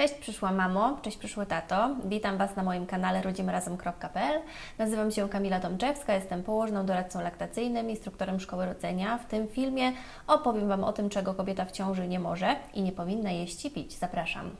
Cześć przyszła mamo, cześć przyszły tato. Witam Was na moim kanale rodzimrazem.pl. Nazywam się Kamila Tomczewska, jestem położną doradcą laktacyjnym, instruktorem szkoły rodzenia. W tym filmie opowiem Wam o tym, czego kobieta w ciąży nie może i nie powinna jeść i pić. Zapraszam.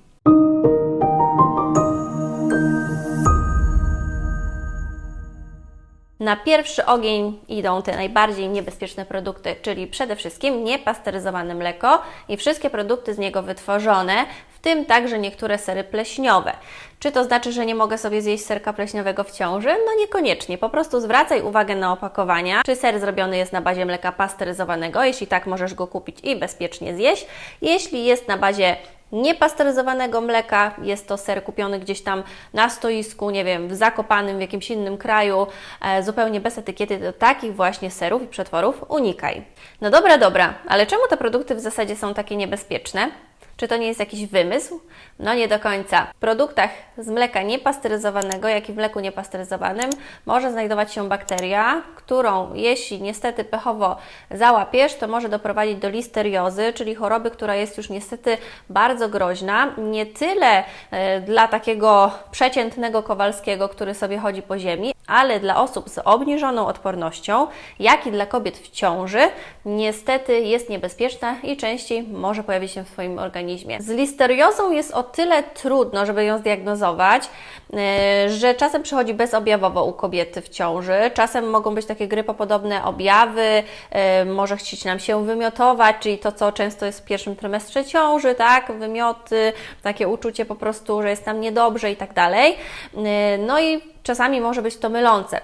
Na pierwszy ogień idą te najbardziej niebezpieczne produkty, czyli przede wszystkim niepasteryzowane mleko i wszystkie produkty z niego wytworzone, w tym także niektóre sery pleśniowe. Czy to znaczy, że nie mogę sobie zjeść serka pleśniowego w ciąży? No niekoniecznie. Po prostu zwracaj uwagę na opakowania. Czy ser zrobiony jest na bazie mleka pasteryzowanego? Jeśli tak, możesz go kupić i bezpiecznie zjeść. Jeśli jest na bazie niepasteryzowanego mleka. Jest to ser kupiony gdzieś tam na stoisku, nie wiem, w Zakopanym, w jakimś innym kraju, e, zupełnie bez etykiety. Do takich właśnie serów i przetworów unikaj. No dobra, dobra, ale czemu te produkty w zasadzie są takie niebezpieczne? Czy to nie jest jakiś wymysł? No nie do końca. W produktach z mleka niepasteryzowanego, jak i w mleku niepasteryzowanym może znajdować się bakteria, którą jeśli niestety pechowo załapiesz, to może doprowadzić do listeriozy, czyli choroby, która jest już niestety bardzo groźna. Nie tyle y, dla takiego przeciętnego Kowalskiego, który sobie chodzi po ziemi, ale dla osób z obniżoną odpornością, jak i dla kobiet w ciąży, niestety jest niebezpieczna i częściej może pojawić się w Twoim organizmie. Z listeriozą jest o tyle trudno, żeby ją zdiagnozować, e, że czasem przychodzi bezobjawowo u kobiety w ciąży, czasem mogą być takie grypopodobne objawy, e, może chcieć nam się wymiotować, czyli to, co często jest w pierwszym trymestrze ciąży, tak, wymioty, takie uczucie po prostu, że jest nam niedobrze i tak dalej. E, no i czasami może być to mylące.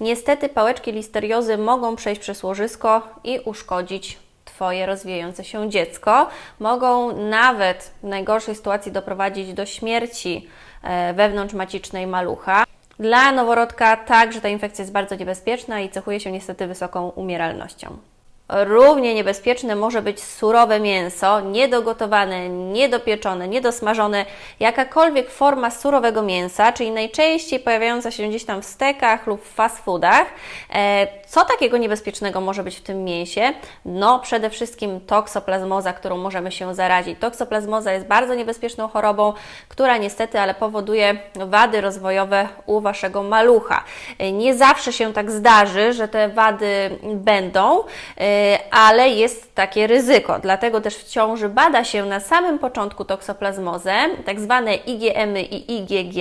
Niestety pałeczki listeriozy mogą przejść przez łożysko i uszkodzić Twoje rozwijające się dziecko. Mogą nawet w najgorszej sytuacji doprowadzić do śmierci e, wewnątrzmacicznej malucha. Dla noworodka także ta infekcja jest bardzo niebezpieczna i cechuje się niestety wysoką umieralnością. Równie niebezpieczne może być surowe mięso, niedogotowane, niedopieczone, niedosmażone, jakakolwiek forma surowego mięsa, czyli najczęściej pojawiająca się gdzieś tam w stekach lub w fast foodach. E, co takiego niebezpiecznego może być w tym mięsie? No, przede wszystkim toksoplazmoza, którą możemy się zarazić. Toksoplazmoza jest bardzo niebezpieczną chorobą, która niestety ale powoduje wady rozwojowe u Waszego malucha. E, nie zawsze się tak zdarzy, że te wady będą e, ale jest takie ryzyko. Dlatego też w ciąży bada się na samym początku toksoplazmozę, tak zwane IgM i IgG.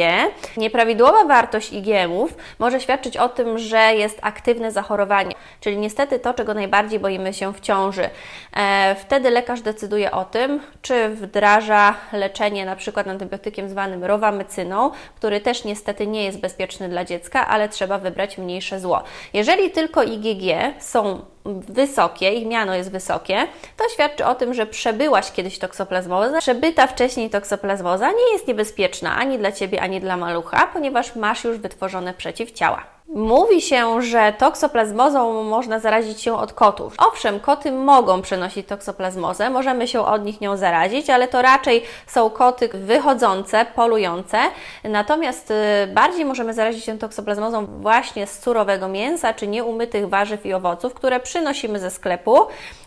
Nieprawidłowa wartość IgM-ów może świadczyć o tym, że jest aktywne zachorowanie, czyli niestety to, czego najbardziej boimy się w ciąży. E, wtedy lekarz decyduje o tym, czy wdraża leczenie na przykład antybiotykiem zwanym rowamycyną, który też niestety nie jest bezpieczny dla dziecka, ale trzeba wybrać mniejsze zło. Jeżeli tylko IgG są wysokie, ich miano jest wysokie, to świadczy o tym, że przebyłaś kiedyś toksoplazmozę. Przebyta wcześniej toksoplazmoza nie jest niebezpieczna ani dla Ciebie, ani dla malucha, ponieważ masz już wytworzone przeciwciała. Mówi się, że toksoplazmozą można zarazić się od kotów. Owszem, koty mogą przenosić toksoplazmozę, możemy się od nich nią zarazić, ale to raczej są koty wychodzące, polujące. Natomiast y, bardziej możemy zarazić się toksoplazmozą właśnie z surowego mięsa czy nieumytych warzyw i owoców, które przynosimy ze sklepu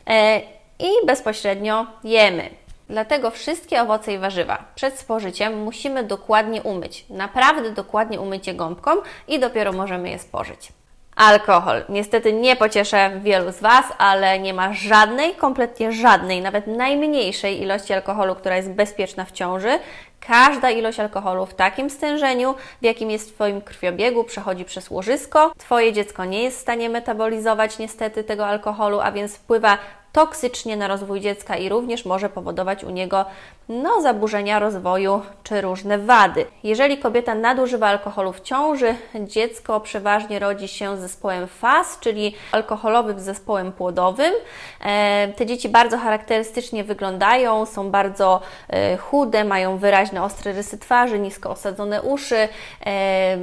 e, i bezpośrednio jemy. Dlatego wszystkie owoce i warzywa przed spożyciem musimy dokładnie umyć. Naprawdę dokładnie umyć je gąbką i dopiero możemy je spożyć. Alkohol. Niestety nie pocieszę wielu z Was, ale nie ma żadnej, kompletnie żadnej, nawet najmniejszej ilości alkoholu, która jest bezpieczna w ciąży. Każda ilość alkoholu w takim stężeniu, w jakim jest w Twoim krwiobiegu, przechodzi przez łożysko. Twoje dziecko nie jest w stanie metabolizować niestety tego alkoholu, a więc wpływa toksycznie na rozwój dziecka i również może powodować u niego no, zaburzenia rozwoju czy różne wady. Jeżeli kobieta nadużywa alkoholu w ciąży, dziecko przeważnie rodzi się z zespołem FAS, czyli alkoholowym zespołem płodowym. E, te dzieci bardzo charakterystycznie wyglądają, są bardzo e, chude, mają wyraźne ostre rysy twarzy, nisko osadzone uszy. E,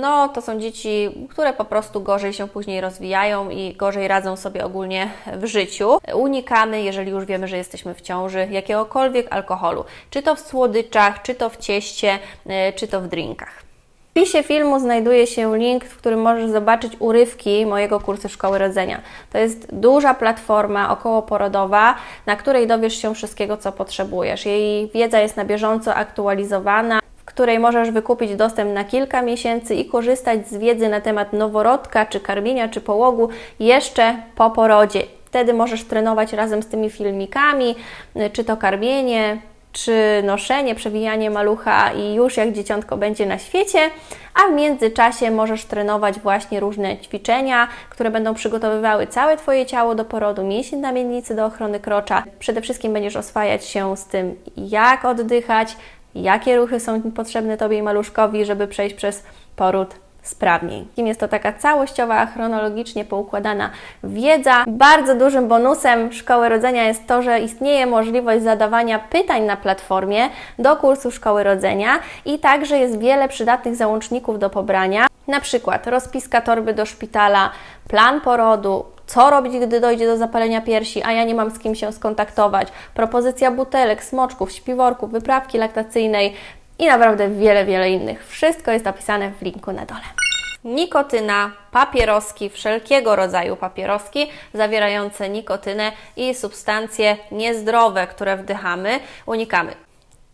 no, to są dzieci, które po prostu gorzej się później rozwijają i gorzej radzą sobie ogólnie w życiu unikamy, jeżeli już wiemy, że jesteśmy w ciąży, jakiegokolwiek alkoholu, czy to w słodyczach, czy to w cieście, e, czy to w drinkach. W opisie filmu znajduje się link, w którym możesz zobaczyć urywki mojego kursu Szkoły Rodzenia. To jest duża platforma okołoporodowa, na której dowiesz się wszystkiego, co potrzebujesz. Jej wiedza jest na bieżąco aktualizowana w której możesz wykupić dostęp na kilka miesięcy i korzystać z wiedzy na temat noworodka, czy karmienia, czy połogu jeszcze po porodzie. Wtedy możesz trenować razem z tymi filmikami, czy to karmienie, czy noszenie, przewijanie malucha i już jak dzieciątko będzie na świecie, a w międzyczasie możesz trenować właśnie różne ćwiczenia, które będą przygotowywały całe Twoje ciało do porodu, mięsień na miednicy do ochrony krocza. Przede wszystkim będziesz oswajać się z tym, jak oddychać, jakie ruchy są potrzebne Tobie i maluszkowi, żeby przejść przez poród sprawniej. Jest to taka całościowa, chronologicznie poukładana wiedza. Bardzo dużym bonusem Szkoły Rodzenia jest to, że istnieje możliwość zadawania pytań na platformie do kursu Szkoły Rodzenia i także jest wiele przydatnych załączników do pobrania, na przykład rozpiska torby do szpitala, plan porodu, co robić, gdy dojdzie do zapalenia piersi, a ja nie mam z kim się skontaktować, propozycja butelek, smoczków, śpiworków, wyprawki laktacyjnej, i naprawdę wiele, wiele innych. Wszystko jest opisane w linku na dole. Nikotyna, papieroski, wszelkiego rodzaju papieroski zawierające nikotynę i substancje niezdrowe, które wdychamy, unikamy.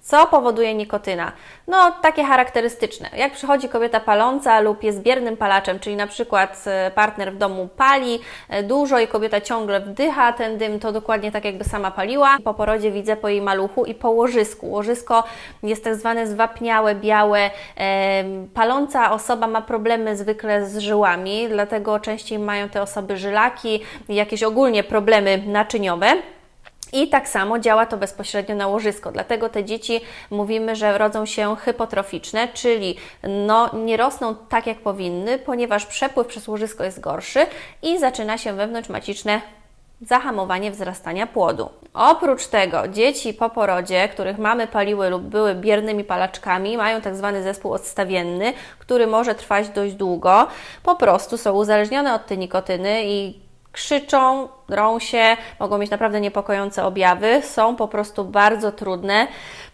Co powoduje nikotyna? No, takie charakterystyczne. Jak przychodzi kobieta paląca lub jest biernym palaczem, czyli na przykład e, partner w domu pali e, dużo i kobieta ciągle wdycha ten dym, to dokładnie tak jakby sama paliła. Po porodzie widzę po jej maluchu i po łożysku. Łożysko jest tak zwane zwapniałe, białe. Paląca osoba ma problemy zwykle z żyłami, dlatego częściej mają te osoby żylaki, jakieś ogólnie problemy naczyniowe. I tak samo działa to bezpośrednio na łożysko, dlatego te dzieci mówimy, że rodzą się hypotroficzne, czyli no, nie rosną tak jak powinny, ponieważ przepływ przez łożysko jest gorszy i zaczyna się wewnątrzmaciczne zahamowanie wzrastania płodu. Oprócz tego dzieci po porodzie, których mamy paliły lub były biernymi palaczkami, mają tak zwany zespół odstawienny, który może trwać dość długo. Po prostu są uzależnione od tej nikotyny i krzyczą, drą się, mogą mieć naprawdę niepokojące objawy, są po prostu bardzo trudne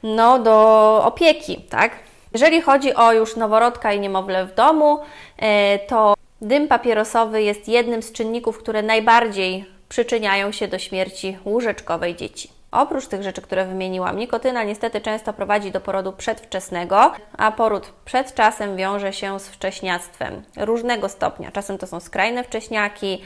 no, do opieki, tak? Jeżeli chodzi o już noworodka i niemowlę w domu, e, to dym papierosowy jest jednym z czynników, które najbardziej przyczyniają się do śmierci łóżeczkowej dzieci. Oprócz tych rzeczy, które wymieniłam, nikotyna niestety często prowadzi do porodu przedwczesnego, a poród przed czasem wiąże się z wcześniactwem różnego stopnia. Czasem to są skrajne wcześniaki,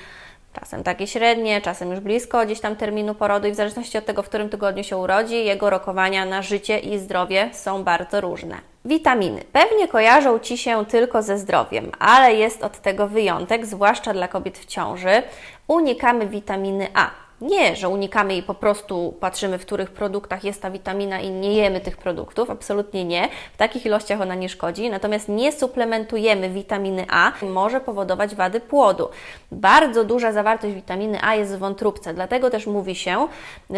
czasem takie średnie, czasem już blisko gdzieś tam terminu porodu i w zależności od tego, w którym tygodniu się urodzi, jego rokowania na życie i zdrowie są bardzo różne. Witaminy. Pewnie kojarzą Ci się tylko ze zdrowiem, ale jest od tego wyjątek, zwłaszcza dla kobiet w ciąży. Unikamy witaminy A. Nie, że unikamy i po prostu patrzymy, w których produktach jest ta witamina i nie jemy tych produktów, absolutnie nie. W takich ilościach ona nie szkodzi, natomiast nie suplementujemy witaminy A, może powodować wady płodu. Bardzo duża zawartość witaminy A jest w wątróbce, dlatego też mówi się,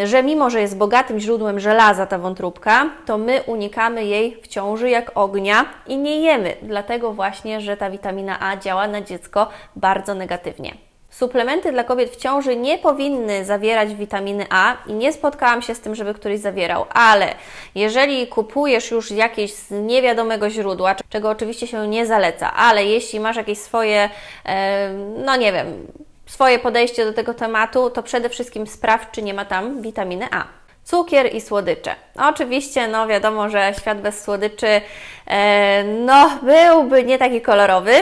że mimo, że jest bogatym źródłem żelaza ta wątróbka, to my unikamy jej w ciąży jak ognia i nie jemy, dlatego właśnie, że ta witamina A działa na dziecko bardzo negatywnie. Suplementy dla kobiet w ciąży nie powinny zawierać witaminy A i nie spotkałam się z tym, żeby któryś zawierał, ale jeżeli kupujesz już jakieś z niewiadomego źródła, czego oczywiście się nie zaleca, ale jeśli masz jakieś swoje, no nie wiem, swoje podejście do tego tematu, to przede wszystkim sprawdź, czy nie ma tam witaminy A. Cukier i słodycze. Oczywiście, no wiadomo, że świat bez słodyczy E, no, byłby nie taki kolorowy,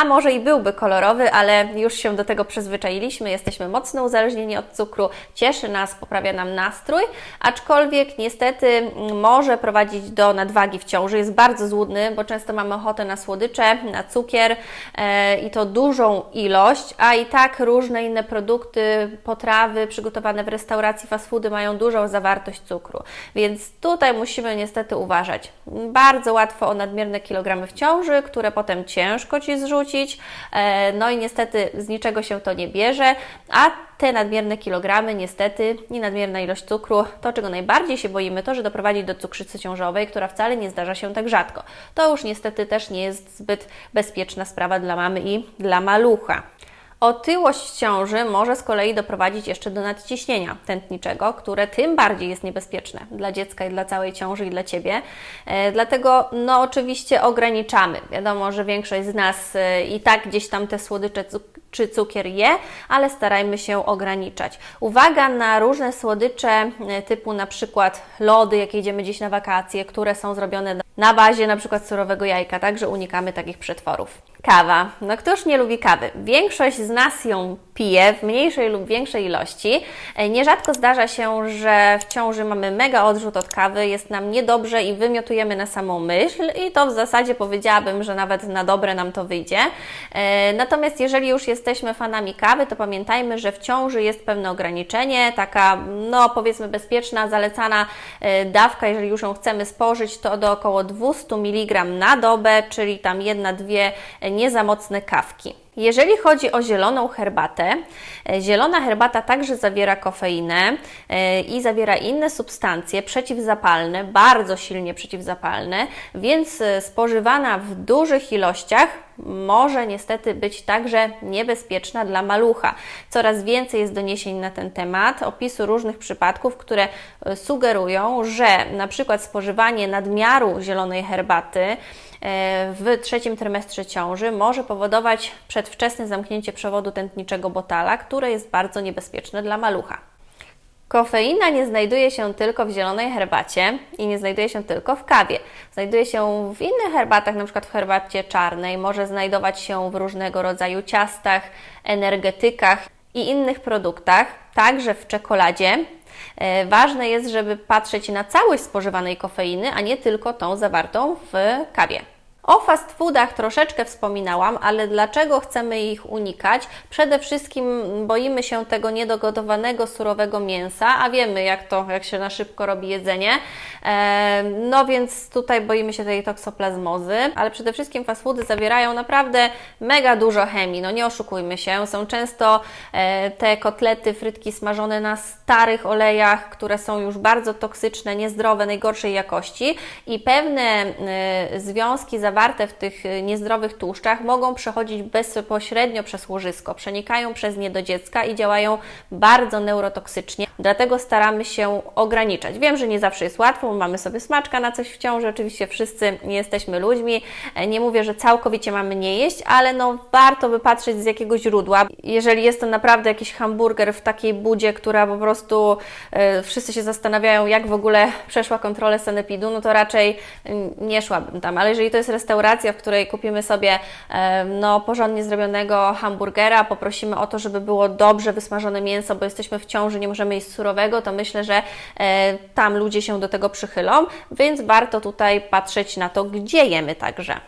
a może i byłby kolorowy, ale już się do tego przyzwyczailiśmy, jesteśmy mocno uzależnieni od cukru, cieszy nas, poprawia nam nastrój, aczkolwiek niestety może prowadzić do nadwagi w ciąży, jest bardzo złudny, bo często mamy ochotę na słodycze, na cukier e, i to dużą ilość, a i tak różne inne produkty, potrawy przygotowane w restauracji, fast foody mają dużą zawartość cukru, więc tutaj musimy niestety uważać. Bardzo łatwo nadmierne kilogramy w ciąży, które potem ciężko Ci zrzucić, e, no i niestety z niczego się to nie bierze, a te nadmierne kilogramy, niestety, i nadmierna ilość cukru, to czego najbardziej się boimy, to, że doprowadzi do cukrzycy ciążowej, która wcale nie zdarza się tak rzadko. To już niestety też nie jest zbyt bezpieczna sprawa dla mamy i dla malucha. Otyłość ciąży może z kolei doprowadzić jeszcze do nadciśnienia tętniczego, które tym bardziej jest niebezpieczne dla dziecka i dla całej ciąży i dla Ciebie. E, dlatego, no oczywiście ograniczamy. Wiadomo, że większość z nas e, i tak gdzieś tam te słodycze czy cukier je, ale starajmy się ograniczać. Uwaga na różne słodycze e, typu na przykład lody, jak jedziemy gdzieś na wakacje, które są zrobione na bazie na przykład surowego jajka, także unikamy takich przetworów. Kawa. No któż nie lubi kawy? Większość z nas ją pije w mniejszej lub większej ilości. E, nierzadko zdarza się, że w ciąży mamy mega odrzut od kawy, jest nam niedobrze i wymiotujemy na samą myśl i to w zasadzie powiedziałabym, że nawet na dobre nam to wyjdzie. E, natomiast jeżeli już jesteśmy fanami kawy, to pamiętajmy, że w ciąży jest pewne ograniczenie, taka no powiedzmy bezpieczna, zalecana e, dawka, jeżeli już ją chcemy spożyć, to do około 200 mg na dobę, czyli tam jedna, dwie nie za mocne kawki. Jeżeli chodzi o zieloną herbatę, e, zielona herbata także zawiera kofeinę e, i zawiera inne substancje przeciwzapalne, bardzo silnie przeciwzapalne, więc e, spożywana w dużych ilościach może niestety być także niebezpieczna dla malucha. Coraz więcej jest doniesień na ten temat, opisu różnych przypadków, które sugerują, że na przykład spożywanie nadmiaru zielonej herbaty w trzecim trymestrze ciąży może powodować przedwczesne zamknięcie przewodu tętniczego botala, które jest bardzo niebezpieczne dla malucha. Kofeina nie znajduje się tylko w zielonej herbacie i nie znajduje się tylko w kawie. Znajduje się w innych herbatach, przykład w herbacie czarnej, może znajdować się w różnego rodzaju ciastach, energetykach i innych produktach, także w czekoladzie. E, ważne jest, żeby patrzeć na całość spożywanej kofeiny, a nie tylko tą zawartą w kawie. O fast foodach troszeczkę wspominałam, ale dlaczego chcemy ich unikać? Przede wszystkim boimy się tego niedogotowanego, surowego mięsa, a wiemy jak to, jak się na szybko robi jedzenie. E, no więc tutaj boimy się tej toksoplazmozy, ale przede wszystkim fast foody zawierają naprawdę mega dużo chemii, no nie oszukujmy się. Są często e, te kotlety, frytki smażone na starych olejach, które są już bardzo toksyczne, niezdrowe, najgorszej jakości i pewne e, związki zawarte zawarte w tych y, niezdrowych tłuszczach mogą przechodzić bezpośrednio przez łożysko, przenikają przez nie do dziecka i działają bardzo neurotoksycznie. Dlatego staramy się ograniczać. Wiem, że nie zawsze jest łatwo, mamy sobie smaczka na coś w ciąży, oczywiście wszyscy jesteśmy ludźmi. E, nie mówię, że całkowicie mamy nie jeść, ale no warto by patrzeć z jakiego źródła. Jeżeli jest to naprawdę jakiś hamburger w takiej budzie, która po prostu e, wszyscy się zastanawiają, jak w ogóle przeszła kontrolę sanepidu, no to raczej mm, nie szłabym tam. Ale jeżeli to jest restauracja, w której kupimy sobie no, porządnie zrobionego hamburgera, poprosimy o to, żeby było dobrze wysmażone mięso, bo jesteśmy w ciąży, nie możemy jeść surowego, to myślę, że e, tam ludzie się do tego przychylą, więc warto tutaj patrzeć na to, gdzie jemy także.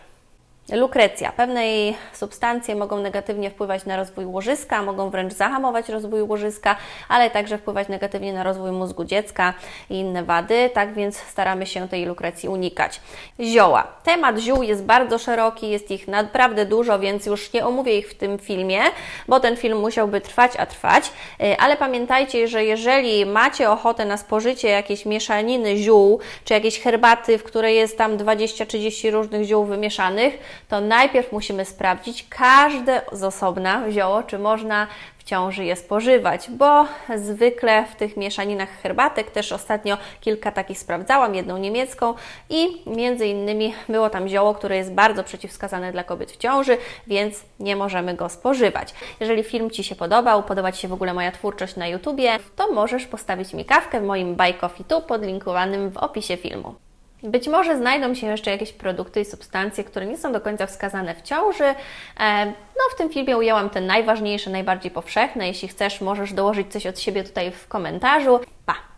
Lukrecja. Pewne jej substancje mogą negatywnie wpływać na rozwój łożyska, mogą wręcz zahamować rozwój łożyska, ale także wpływać negatywnie na rozwój mózgu dziecka i inne wady, tak więc staramy się tej lukrecji unikać. Zioła. Temat ziół jest bardzo szeroki, jest ich naprawdę dużo, więc już nie omówię ich w tym filmie, bo ten film musiałby trwać, a trwać, y, ale pamiętajcie, że jeżeli macie ochotę na spożycie jakiejś mieszaniny ziół, czy jakiejś herbaty, w której jest tam 20-30 różnych ziół wymieszanych, to najpierw musimy sprawdzić każde z osobna zioło, czy można w ciąży je spożywać, bo zwykle w tych mieszaninach herbatek też ostatnio kilka takich sprawdzałam, jedną niemiecką i między innymi było tam zioło, które jest bardzo przeciwwskazane dla kobiet w ciąży, więc nie możemy go spożywać. Jeżeli film Ci się podobał, podoba Ci się w ogóle moja twórczość na YouTubie, to możesz postawić mi kawkę w moim Buy Coffee Tu podlinkowanym w opisie filmu. Być może znajdą się jeszcze jakieś produkty i substancje, które nie są do końca wskazane w ciąży. E, no, w tym filmie ujęłam te najważniejsze, najbardziej powszechne. Jeśli chcesz, możesz dołożyć coś od siebie tutaj w komentarzu. Pa!